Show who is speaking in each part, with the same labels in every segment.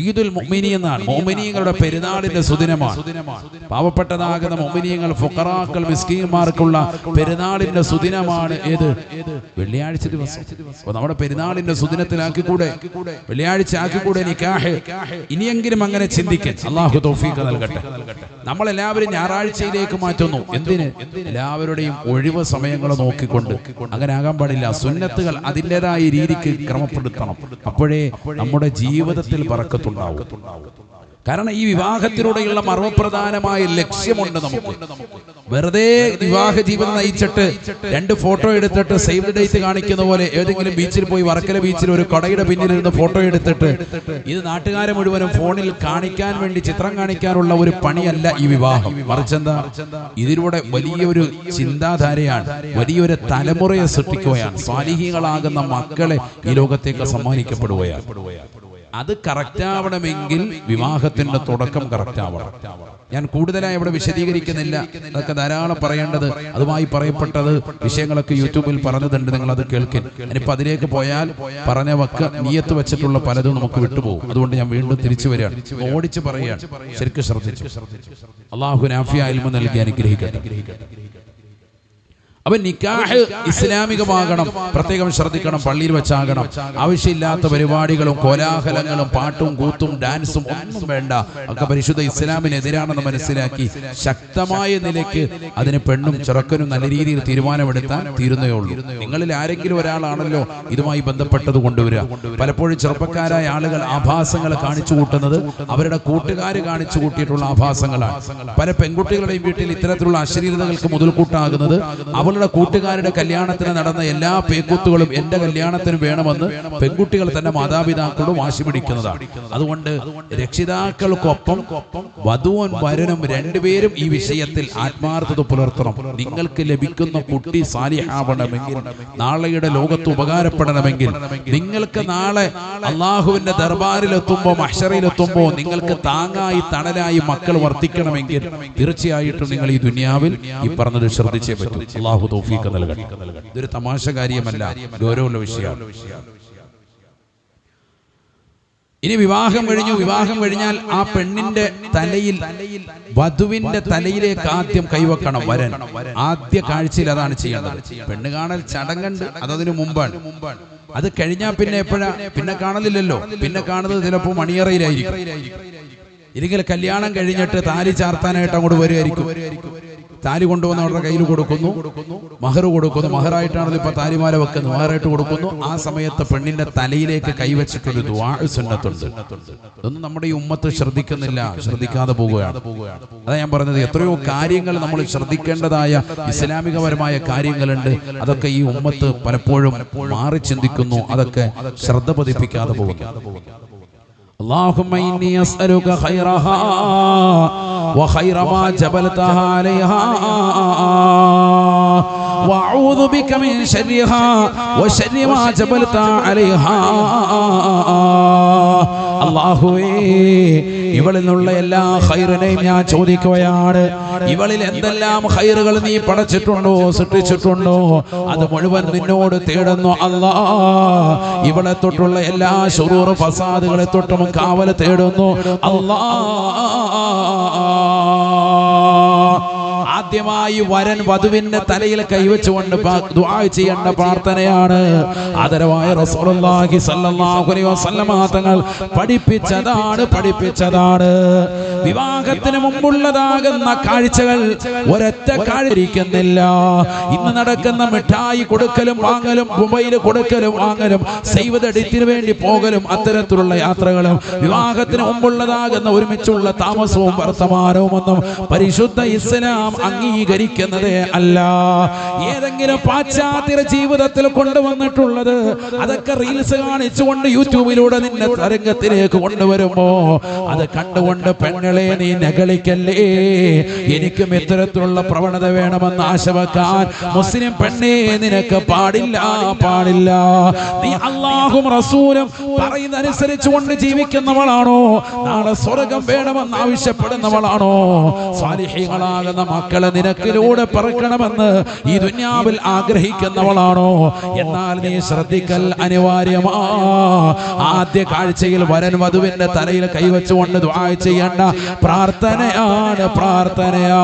Speaker 1: ഈദുൽ മുഅ്മിനി എന്നാണ് മുഅ്മിനീങ്ങളുടെ പെരുന്നാളിന്റെ സുദിനമാണ്. പാവപ്പെട്ടതാകുന്ന മുഅ്മിനീങ്ങൾ ഫുക്കറാക്കൾ മിസ്കീന്മാർക്കുള്ള പെരുന്നാളിന്റെ സുദിനമാണ് ഏത്? വെള്ളിയാഴ്ച ദിവസം. നമ്മുടെ പെരുന്നാളിന്റെ സുദിനത്തിലാക്കിക്കൂടെ? വെള്ളിയാഴ്ച ആക്കിക്കൂടെ നിക്കാഹ്? ഇനിയെങ്കിലും അങ്ങനെ ചിന്തിക്കാൻ. അള്ളാഹു തൗഫീഖ് നൽകട്ടെ. നമ്മളെല്ലാവരും ഞായറാഴ്ചയിലേക്ക് മാറ്റുന്നു. എന്തിന്? എല്ലാവരുടെയും ഒഴിവ് സമയങ്ങൾ നോക്കിക്കൊണ്ട്. അങ്ങനെ ആകാൻ പാടില്ല. സുന്നത്തുകൾ അതിന്റെതായ രീതിക്ക് ക്രമപ്പെടുത്തണം. അപ്പോഴേ നമ്മുടെ ജീവിതത്തിൽ പറക്കത്തുണ്ടാവും. കാരണം ഈ വിവാഹത്തിലൂടെയുള്ള മർമ്മപ്രധാനമായ ലക്ഷ്യമുണ്ട് നമുക്ക്. വെറുതെ വിവാഹ ജീവിതം നയിച്ചിട്ട് രണ്ട് ഫോട്ടോ എടുത്തിട്ട് സേവ് ഡേറ്റ് കാണിക്കുന്ന പോലെ ഏതെങ്കിലും ബീച്ചിൽ പോയി വർക്കല ബീച്ചിൽ ഒരു കടയുടെ പിന്നിൽ ഇരുന്ന് ഫോട്ടോ എടുത്തിട്ട് ഇത് നാട്ടുകാരെ മുഴുവനും ഫോണിൽ കാണിക്കാൻ വേണ്ടി ചിത്രം കാണിക്കാനുള്ള ഒരു പണിയല്ല ഈ വിവാഹം. മറിച്ചെന്താ? ഇതിലൂടെ വലിയൊരു ചിന്താധാരയാണ്. വലിയൊരു തലമുറയെ സൃഷ്ടിക്കുകയാണ്. സ്വാലിഹികളാകുന്ന മക്കളെ ഈ ലോകത്തേക്ക് സമ്മാനിക്കപ്പെടുകയാണ്. അത് കറക്റ്റ് ആവണമെങ്കിൽ വിവാഹത്തിന്റെ തുടക്കം കറക്റ്റ് ആവണം ഞാൻ കൂടുതലായി ഇവിടെ വിശദീകരിക്കുന്നില്ല. അതൊക്കെ ധാരാളം പറയേണ്ടത്. അതുമായി പറയപ്പെട്ടത് വിഷയങ്ങളൊക്കെ യൂട്യൂബിൽ പറഞ്ഞതുണ്ട് നിങ്ങൾ അത് കേൾക്കും ഇനിയിപ്പോൾ അതിലേക്ക് പോയാൽ പറഞ്ഞ വക്ക നീയത്ത് വെച്ചിട്ടുള്ള പലതും നമുക്ക് വിട്ടുപോകും. അതുകൊണ്ട് ഞാൻ വീണ്ടും തിരിച്ചു വരികയാണ്. ഓടിച്ച് പറയുകയാണ്. ശരിക്കും ശ്രദ്ധിച്ചു. അള്ളാഹു നാഫിയ അൽമ നൽകി അനുഗ്രഹിക്കട്ടെ. അപ്പൊ നിക്കാഹ് ഇസ്ലാമികമാകണം. പ്രത്യേകം ശ്രദ്ധിക്കണം പള്ളിയിൽ വെച്ചാകണം. ആവശ്യമില്ലാത്ത പരിപാടികളും കോലാഹലങ്ങളും പാട്ടും കൂത്തും ഡാൻസും ഒന്നും വേണ്ട. ഒക്കെ പരിശുദ്ധ ഇസ്ലാമിനെതിരാണെന്ന് മനസ്സിലാക്കി ശക്തമായ നിലയ്ക്ക് അതിന് പെണ്ണും ചെറുക്കനും നല്ല രീതിയിൽ തീരുമാനമെടുത്താൻ തീരുന്നേ ഉള്ളൂ. നിങ്ങളിൽ ആരെങ്കിലും ഒരാളാണല്ലോ ഇതുമായി ബന്ധപ്പെട്ടത് കൊണ്ടുവരിക. പലപ്പോഴും ചെറുപ്പക്കാരായ ആളുകൾ ആഭാസങ്ങൾ കാണിച്ചു കൂട്ടുന്നത് അവരുടെ കൂട്ടുകാർ കാണിച്ചു കൂട്ടിയിട്ടുള്ള ആഭാസങ്ങളാണ്. പല പെൺകുട്ടികളുടെയും വീട്ടിൽ ഇത്തരത്തിലുള്ള അശ്ലീലതകൾക്ക് മുതൽക്കൂട്ടാകുന്നത് അവളുടെ കൂട്ടുകാരുടെ കല്യാണത്തിന് നടന്ന എല്ലാ പേക്കൂത്തുകളും എന്റെ കല്യാണത്തിന് വേണമെന്ന് പെൺകുട്ടികൾ തന്നെ മാതാപിതാക്കളോട് വാശി പിടിക്കുന്നതാണ് അതുകൊണ്ട് രക്ഷിതാക്കൾക്കൊപ്പം വധുവൻ വരനും രണ്ടുപേരും ഈ വിഷയത്തിൽ ആത്മാർത്ഥത പുലർത്തണം. നിങ്ങൾക്ക് ലഭിക്കുന്ന കുട്ടി സാലിഹാവണമെങ്കിൽ നാളെയുടെ ലോകത്ത് ഉപകാരപ്പെടണമെങ്കിൽ നിങ്ങൾക്ക് നാളെ അള്ളാഹുവിന്റെ ദർബാറിലെത്തുമ്പോ മഷറയിലെത്തുമ്പോ നിങ്ങൾക്ക് താങ്ങായി തണലായി മക്കൾ വർത്തിക്കണമെങ്കിൽ തീർച്ചയായിട്ടും നിങ്ങൾ ഈ ദുനിയാവിൽ ഈ പറഞ്ഞത് ശ്രദ്ധിച്ചേ പറ്റൂ. അള്ളാഹു തൗഫീഖ് നൽകട്ടെ. ഇതൊരു തമാശ കാര്യമല്ല. ഗൗരവമുള്ള വിഷയമാണ്. ഇനി വിവാഹം കഴിഞ്ഞു. വിവാഹം കഴിഞ്ഞാൽ ആ പെണ്ണിന്റെ തലയിൽ വധുവിന്റെ തലയിലേക്ക് ആദ്യം കൈവക്കണം വരൻ. ആദ്യ കാഴ്ചയിൽ അതാണ് ചെയ്യേണ്ടത്. പെണ്ണ് കാണൽ ചടങ്ങുണ്ട്. അതതിനു മുമ്പാണ്. അത് കഴിഞ്ഞാൽ പിന്നെ എപ്പോഴാ? പിന്നെ കാണലില്ലല്ലോ പിന്നെ കാണുന്നത് ചിലപ്പോൾ മണിയറയിലായിരിക്കും. ഇല്ലെങ്കിൽ കല്യാണം കഴിഞ്ഞിട്ട് താലി ചാർത്താനായിട്ട് അങ്ങോട്ട് വരുമായിരിക്കും താലി കൊണ്ടുവന്ന് അവരുടെ കയ്യിൽ കൊടുക്കുന്നു. മഹർ കൊടുക്കുന്നു. മഹറായിട്ടാണല്ലോ ഇപ്പൊ താലിമാല വെക്കുന്നത്. മഹറായിട്ട് കൊടുക്കുന്നു. ആ സമയത്ത് പെണ്ണിന്റെ തലയിലേക്ക് കൈവച്ചിട്ടൊരു സുന്നത്തുണ്ട്. ഇതൊന്നും നമ്മുടെ ഈ ഉമ്മത്ത് ശ്രദ്ധിക്കുന്നില്ല. ശ്രദ്ധിക്കാതെ പോവുകയാണ്. അതാ ഞാൻ പറഞ്ഞത്. എത്രയോ കാര്യങ്ങൾ നമ്മൾ ശ്രദ്ധിക്കേണ്ടതായ ഇസ്ലാമികപരമായ കാര്യങ്ങളുണ്ട്. അതൊക്കെ ഈ ഉമ്മത്ത് പലപ്പോഴും മാറി ചിന്തിക്കുന്നു. അതൊക്കെ ശ്രദ്ധ പതിപ്പിക്കാതെ പോകുന്നു. اللهم إني أسألك خيرها وخير ما جبلتها عليها وأعوذ بك من شرها وشر ما جبلتها عليها അള്ളാഹുവേ ഇവളിൽ നിന്നുള്ള എല്ലാ ഹൈറിനെയും ഞാൻ ചോദിക്കുകയാണ്. ഇവളിൽ എന്തെല്ലാം ഹൈറുകൾ നീ പടച്ചിട്ടുണ്ടോ സൃഷ്ടിച്ചിട്ടുണ്ടോ? അത് മുഴുവൻ നിന്നോട് തേടുന്നു അല്ലാ. ഇവളെ തൊട്ടുള്ള എല്ലാ ഷുറൂർ ഫസാദുകളെ തൊട്ടും കാവൽ തേടുന്നു അല്ലാ. ആദ്യമായി വരൻ വധുവിന്റെ തലയിൽ കൈവച്ചുകൊണ്ട് ദുആ ചെയ്യേണ്ട പ്രാർത്ഥനയാണ്. ആദരവായ റസൂലുള്ളാഹി സ്വല്ലല്ലാഹു അലൈഹി വസല്ലമ തങ്ങൾ പഠിപ്പിച്ചതാണ് പഠിപ്പിച്ചതാണ്. വിവാഹത്തിന് മുമ്പുള്ളതാകുന്ന കാഴ്ചകൾ ഒരൊറ്റ കാഴ്ചയിരിക്കുന്നില്ല ഇന്ന് നടക്കുന്ന മിഠായി കൊടുക്കലും വാങ്ങലും മൊബൈൽ കൊടുക്കലും വാങ്ങലും സൈവതടിത്തിനു വേണ്ടി പോകലും അത്തരത്തിലുള്ള യാത്രകളും വിവാഹത്തിന് മുമ്പുള്ളതാകുന്ന ഒരുമിച്ചുള്ള താമസവും വർത്തമാനവും ഒന്നും പരിശുദ്ധ ഇസ്ലാം അംഗീകരിക്കുന്നതേ അല്ല. ഏതെങ്കിലും പാശ്ചാത്യ ജീവിതത്തിൽ കൊണ്ടുവന്നിട്ടുള്ളത് അതൊക്കെ റീൽസ് കാണിച്ചുകൊണ്ട് യൂട്യൂബിലൂടെ നിന്നെ തരംഗത്തിലേക്ക് കൊണ്ടുവരുമോ? അത് കണ്ടുകൊണ്ട് പെങ്ങളെ നീ നകളിക്കല്ലേ? എനിക്കും ഇത്തരത്തിലുള്ള പ്രവണത വേണമെന്ന് ആശ വെക്കാൻ മുസ്ലിം പെണ്ണേ നിനക്ക് പാടില്ല പാടില്ല. നീ അള്ളാഹും റസൂലും പറയുന്നതനുസരിച്ച് കൊണ്ട് ജീവിക്കുന്നവളാണോ? നാളെ സ്വർഗം വേണമെന്ന് ആവശ്യപ്പെടുന്നവളാണോ? സ്വാലിഹികളാകുന്ന മക്കൾ മക്കളെ നിനക്കിലൂടെ പറക്കണമെന്ന് ഈ ദുന്യാവിൽ ആഗ്രഹിക്കുന്നവളാണോ? എന്നാൽ നീ ശ്രദ്ധിക്കൽ അനിവാര്യമാ. ആദ്യ കാഴ്ചയിൽ വരൻ വധുവിന്റെ തലയിൽ കൈവച്ചുകൊണ്ട് ദ്വാ ചെയ്യേണ്ട പ്രാർത്ഥനയാണ് പ്രാർത്ഥനയാ.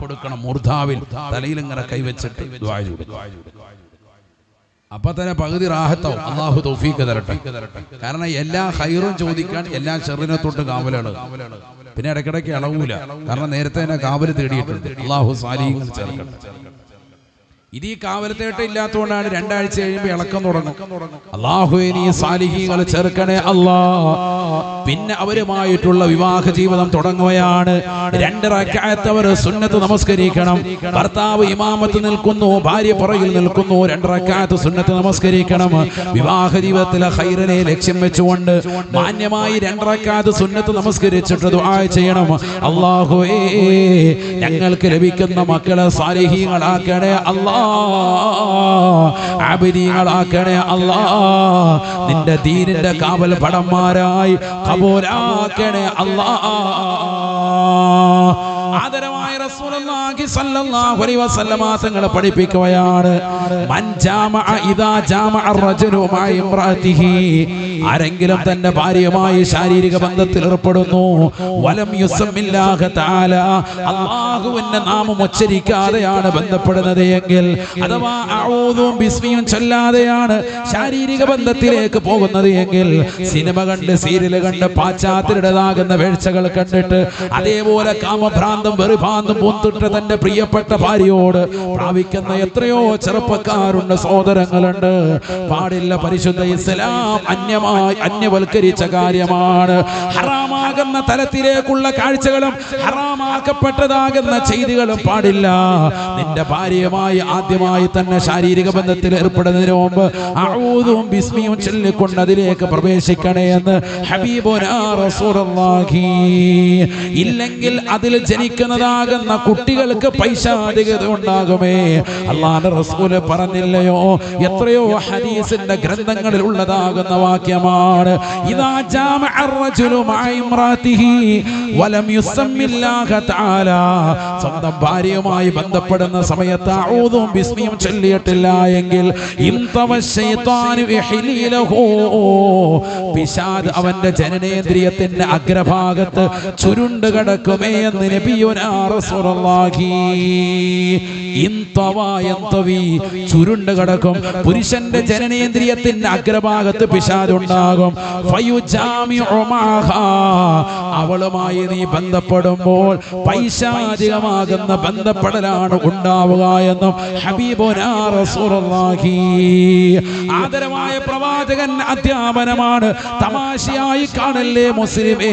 Speaker 1: കൊടുക്കണം മൂർധാവിൽ തലയിൽ ഇങ്ങനെ കൈവച്ചിട്ട് ദ്വാ കൊടുക്കണം അപ്പൊ തന്നെ പകുതി റാഹത്താവും. അള്ളാഹു തൗഫീക്ക് തരട്ടെ. കാരണം എല്ലാ ഹൈറും ചോദിക്കാൻ എല്ലാ ചെറിനെ തൊട്ട് കാവലാണ്. പിന്നെ ഇടയ്ക്കിടയ്ക്ക് ഇളവൂല കാരണം നേരത്തെ തന്നെ കാവൽ തേടിയിട്ടുണ്ട്. അള്ളാഹു സാലിഹ്യങ്ങൾ ചേർക്കട്ടെ. ഇത് ഈ കാവലത്തേട്ട ഇല്ലാത്തതുകൊണ്ടാണ് രണ്ടാഴ്ച കഴിയുമ്പോൾ ഇളക്കം തുടങ്ങും. അള്ളാഹു നീ സാലിഹീങ്ങൾ ചേർക്കണേ അല്ലാ. പിന്നെ അവരുമായിട്ടുള്ള വിവാഹ ജീവിതം തുടങ്ങുകയാണ്. രണ്ട് റക്കായത്ത് അവർ സുന്നത്ത് നമസ്കരിക്കണം. ഭർത്താവ് ഇമാമത്ത് നിൽക്കുന്നു ഭാര്യ പുറകിൽ നിൽക്കുന്നു. രണ്ട് റക്കായത്ത് സുന്നത്ത് നമസ്കരിക്കണം. വിവാഹ ജീവിതത്തിലെ ഹൈറിനെ ലക്ഷ്യം വെച്ചുകൊണ്ട് മാന്യമായി രണ്ട് റക്കായത്ത് സുന്നത്ത് നമസ്കരിച്ചിട്ട് ദുആ ചെയ്യണം. അള്ളാഹുവേ ഞങ്ങൾക്ക് ലഭിക്കുന്ന മക്കളെ സാലിഹീങ്ങളാക്കണേ അല്ലാ. ആബിദീങ്ങളാക്കണേ അല്ലാ നിന്റെ ദീനിന്റെ കാവൽ പടന്മാരായി കബൂലാക്കണേ അല്ലാ തങ്ങൾ പഠിപ്പിക്കുകയാണ്. ആരെങ്കിലും തന്റെ ഭാര്യയുമായി ശാരീരിക ബന്ധത്തിൽ ഏർപ്പെടുന്നു. വലം അല്ലാഹുവിന്റെ നാമം ഉച്ചരിക്കാതെയാണ് ബന്ധപ്പെടുന്നത് എങ്കിൽ അഥവാ അഊദും ബിസ്മിയും ചൊല്ലാതെയാണ് ശാരീരിക ബന്ധത്തിലേക്ക് പോകുന്നത് എങ്കിൽ സിനിമ കണ്ട് സീരിയൽ കണ്ട് പാശ്ചാത്യരുടേതാകുന്ന വീഴ്ചകൾ കണ്ടിട്ട് അതേപോലെ കാമഭ്രാന്തം വെറുഭാന്തം പൂത്തിട്ട് തന്റെ പ്രിയപ്പെട്ട ഭാര്യയോട് പ്രാപിക്കുന്ന എത്രയോ ചെറുപ്പക്കാരുണ്ട് സഹോദരങ്ങളുണ്ട്. പാടില്ല പരിശുദ്ധ ഇസ്ലാം അന്യമായി അന്യവൽക്കരിച്ച കാര്യമാണ്. ഹറാമാകുന്ന തലത്തിലേക്കുള്ള കാഴ്ചകളും ഹറാമാക്കപ്പെട്ടതാകുന്ന ചെയ്തികളും പാടില്ല. നിന്റെ ഭാര്യയുമായി ആദ്യമായി തന്നെ ശാരീരിക ബന്ധത്തിൽ ഏർപ്പെടുന്നതിന് മുമ്പ് അഴുതും ബിസ്മിയും ചൊല്ലിക്കൊണ്ട് അതിലേക്ക് പ്രവേശിക്കണേ എന്ന് ഹബീബുനാ റസൂലുള്ളാഹി. ഇല്ലെങ്കിൽ അതിൽ ജനിക്കുന്നതാകുന്ന കുട്ടികൾക്ക് പൈസ അധികത ഉണ്ടാകുമേ അള്ളാന്റെ റസൂൽ പറഞ്ഞില്ലയോ? എത്രയോ ഹരീസിന്റെ ഗ്രന്ഥങ്ങളിൽ ഉള്ളതാകുന്ന വാക്യമാണ്. ഇതാ വലം സ്വന്തം ഭാര്യയുമായി ബന്ധപ്പെടുന്ന സമയത്ത് ഔതും ബിസ്മിയും ചൊല്ലിയിട്ടില്ല എങ്കിൽ പിശാദ് അവന്റെ ജനനേന്ദ്രിയത്തിന്റെ അഗ്രഭാഗത്ത് ചുരുണ്ട് കിടക്കുമേ എന്ന് നബിയുനാ യന്തവി ചുരുണ്ട് കിടക്കും. പുരുഷന്റെ ജനനേന്ദ്രിയത്തിന്റെ അഗ്രഭാഗത്ത് ഫയുജാമിഉ അവളുമായി നീ ബന്ധപ്പെടുമ്പോൾ പൈശാചികമാകുന്ന ബന്ധപ്പെടലാണ് ഉണ്ടാവുക എന്നും ഹബീബുനാഹി ആദരമായ പ്രവാചകൻ അധ്യാപനമാണ്. തമാശയായി കാണല്ലേ മുസ്ലിമേ?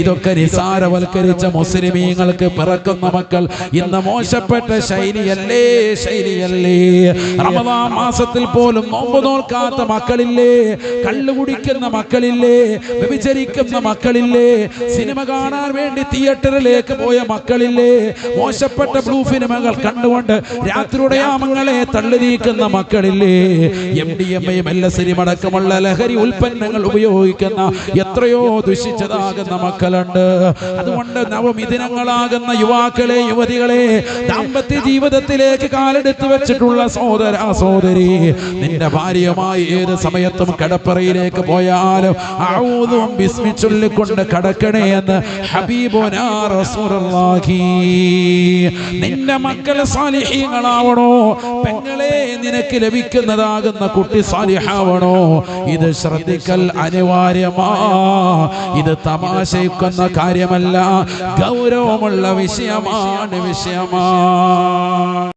Speaker 1: ഇതൊക്കെ നിസാരവൽക്കരിച്ച മുസ്ലിമീങ്ങൾക്ക് പിറക്കുന്ന മക്കൾ. ഇന്ന് മോശപ്പെട്ട ശൈലിയല്ലേ? ശൈലിയല്ലേ? റമദാ മാസത്തിൽ പോലും നോമ്പ് നോൽക്കാത്ത മക്കളില്ലേ? കള്ളു കുടിക്കുന്ന മക്കളില്ലേ? വ്യഭിചരിക്കുന്ന മക്കളില്ലേ? സിനിമ കാണാൻ വേണ്ടി തിയേറ്ററിലേക്ക് പോയ മക്കളില്ലേ? മോശപ്പെട്ട ബ്ലൂ സിനിമകൾ കണ്ടുകൊണ്ട് രാത്രിയുടെ ആമങ്ങളെ തള്ളി നീക്കുന്ന മക്കളില്ലേ? M D M M L S അടക്കമുള്ള ലഹരി ഉൽപ്പന്നങ്ങൾ ഉപയോഗിക്കുന്ന എത്രയോ ദുഷിച്ചതാകുന്ന മക്കളുണ്ട്. അതുകൊണ്ട് നവമിഥുനങ്ങളാകുന്ന യുവാക്കളെ യുവതികളെ ദാമ്പത്യ ജീവിതത്തിലേക്ക് കാലെടുത്തു വെച്ചിട്ടുള്ള സഹോദര സഹോദരി നിന്റെ ഭാര്യയുമായി ഏത് സമയത്തും കടപ്പറയിലേക്ക് പോയാലും ഔദും ബിസ്മി ചൊല്ലിക്കൊണ്ട് കടക്കണേ എന്ന് ഹബീബുനാ റസൂലുള്ളാഹി. നിന്റെ മക്കളെ സാലിഹീങ്ങളാവണോ? പെങ്ങളെ നിനക്ക് ലഭിക്കുന്നതാകുന്ന കുട്ടി സാലിഹാവണോ? ഇത് ശ്രദ്ധിക്കൽ അനിവാര്യമാ. ഇത് തമാശയ്ക്കുന്ന കാര്യമല്ല. ഗൗരവമുള്ള വിഷയമാണ് വിഷയമാണ്